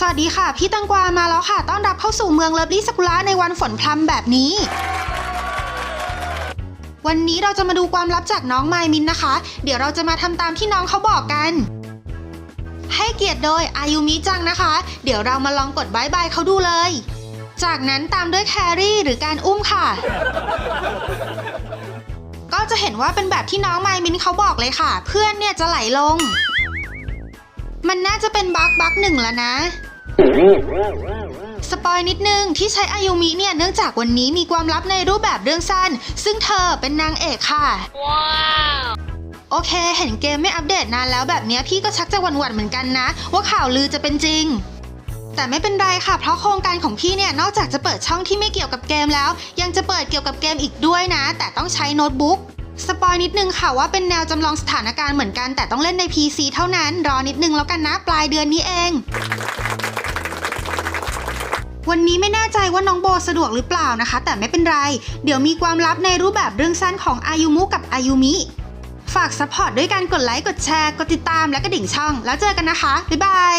สวัสดีค่ะ พี่ตังกวามาแล้วค่ะ ต้อนรับเข้าสู่เมืองเลิฟลี่สกุระในวันฝนพรำแบบนี้ วันนี้เราจะมาดูความลับจากน้องไมมินนะคะ เดี๋ยวเราจะมาทำตามที่น้องเขาบอกกัน ให้เกียรติโดยอายุมิจังนะคะ เดี๋ยวเรามาลองกดบายบายเขาดูเลย จากนั้นตามด้วยแครี่หรือการอุ้มค่ะ ก็จะเห็นว่าเป็นแบบที่น้องไมมินเขาบอกเลยค่ะ เพื่อนเนี่ยจะไหลลง มันน่าจะเป็นบั๊กบั๊กหนึ่งแล้วนะ สปอยนิดนึงที่ใช้อายุมิเนี่ยเนื่องจากวันนี้มีความลับในรูปแบบเรื่องสั้น ซึ่งเธอเป็นนางเอกค่ะโอเค เห็นเกมไม่อัปเดตนานแล้วแบบเนี้ยพี่ก็ชักจะหวั่นๆเหมือนกันนะ ว่าข่าวลือจะเป็นจริง แต่ไม่เป็นไรค่ะ เพราะโครงการของพี่เนี่ยนอกจากจะเปิดช่องที่ไม่เกี่ยวกับเกมแล้ว ยังจะเปิดเกี่ยวกับเกมอีกด้วยนะ แต่ต้องใช้โน้ตบุ๊ก สปอยนิดนึงค่ะว่าเป็นแนวจำลองสถานการณ์เหมือนกัน แต่ต้องเล่นใน PC เท่านั้น รอนิดนึงแล้วกันนะ ปลายเดือนนี้เอง วันนี้ไม่แน่ใจว่าน้องโบสะดวกหรือเปล่านะคะ แต่ไม่เป็นไร เดี๋ยวมีความลับในรูปแบบเรื่องสั้นของอายุมุกับอายุมิ ฝากซัพพอร์ตด้วยการกดไลค์กดแชร์ กดติดตามและกระดิ่งช่อง แล้วเจอกันนะคะบ๊ายบาย